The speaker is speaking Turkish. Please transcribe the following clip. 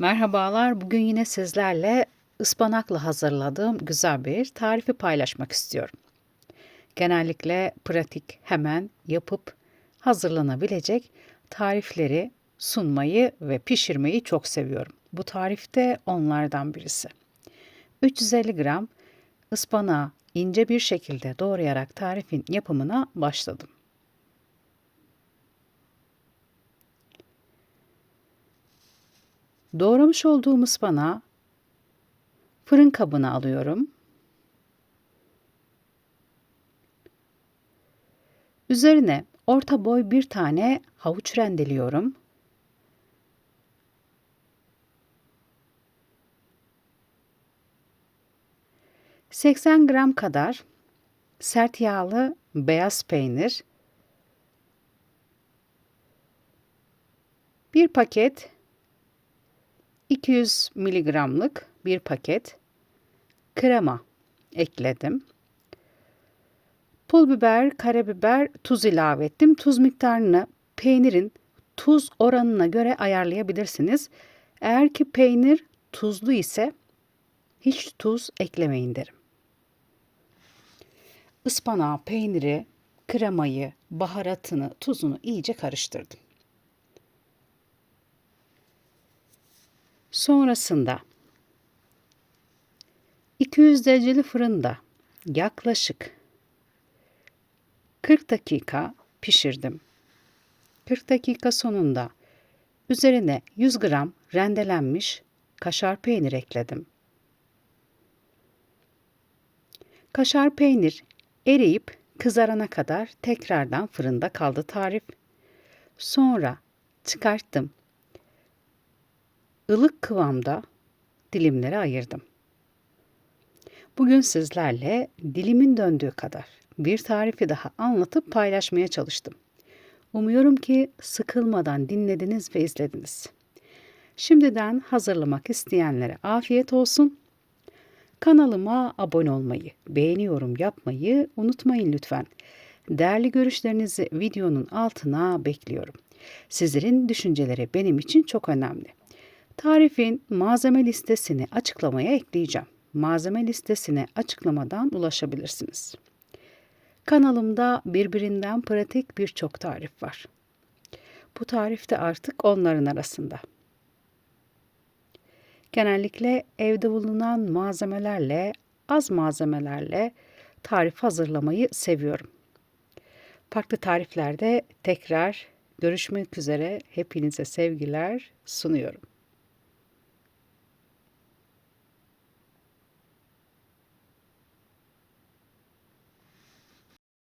Merhabalar. Bugün yine sizlerle ıspanakla hazırladığım güzel bir tarifi paylaşmak istiyorum. Genellikle pratik, hemen yapıp hazırlanabilecek tarifleri sunmayı ve pişirmeyi çok seviyorum. Bu tarif de onlardan birisi. 350 gram ıspanağı ince bir şekilde doğrayarak tarifin yapımına başladım. Doğramış olduğum ıspanağı fırın kabına alıyorum. Üzerine orta boy bir tane havuç rendeliyorum. ...80 gram kadar sert yağlı beyaz peynir... ...bir paket 200 miligramlık bir paket krema ekledim. Pul biber, karabiber, tuz ilave ettim. Tuz miktarını peynirin tuz oranına göre ayarlayabilirsiniz. Eğer ki peynir tuzlu ise hiç tuz eklemeyin derim. Ispanağı, peyniri, kremayı, baharatını, tuzunu iyice karıştırdım. Sonrasında 200 dereceli fırında yaklaşık 40 dakika pişirdim. 40 dakika sonunda üzerine 100 gram rendelenmiş kaşar peynir ekledim. Kaşar peynir eriyip kızarana kadar tekrardan fırında kaldı tarif. Sonra çıkarttım ılık kıvamda dilimlere ayırdım. Bugün sizlerle dilimin döndüğü kadar bir tarifi daha anlatıp paylaşmaya çalıştım. Umuyorum ki sıkılmadan dinlediniz ve izlediniz. Şimdiden hazırlamak isteyenlere afiyet olsun. Kanalıma abone olmayı, beğeni yorum yapmayı unutmayın lütfen. Değerli görüşlerinizi videonun altına bekliyorum. Sizlerin düşünceleri benim için çok önemli. Tarifin malzeme listesini açıklamaya ekleyeceğim. Malzeme listesine açıklamadan ulaşabilirsiniz. Kanalımda birbirinden pratik birçok tarif var. Bu tarif de artık onların arasında. Genellikle evde bulunan malzemelerle, az malzemelerle tarif hazırlamayı seviyorum. Farklı tariflerde tekrar görüşmek üzere hepinize sevgiler sunuyorum.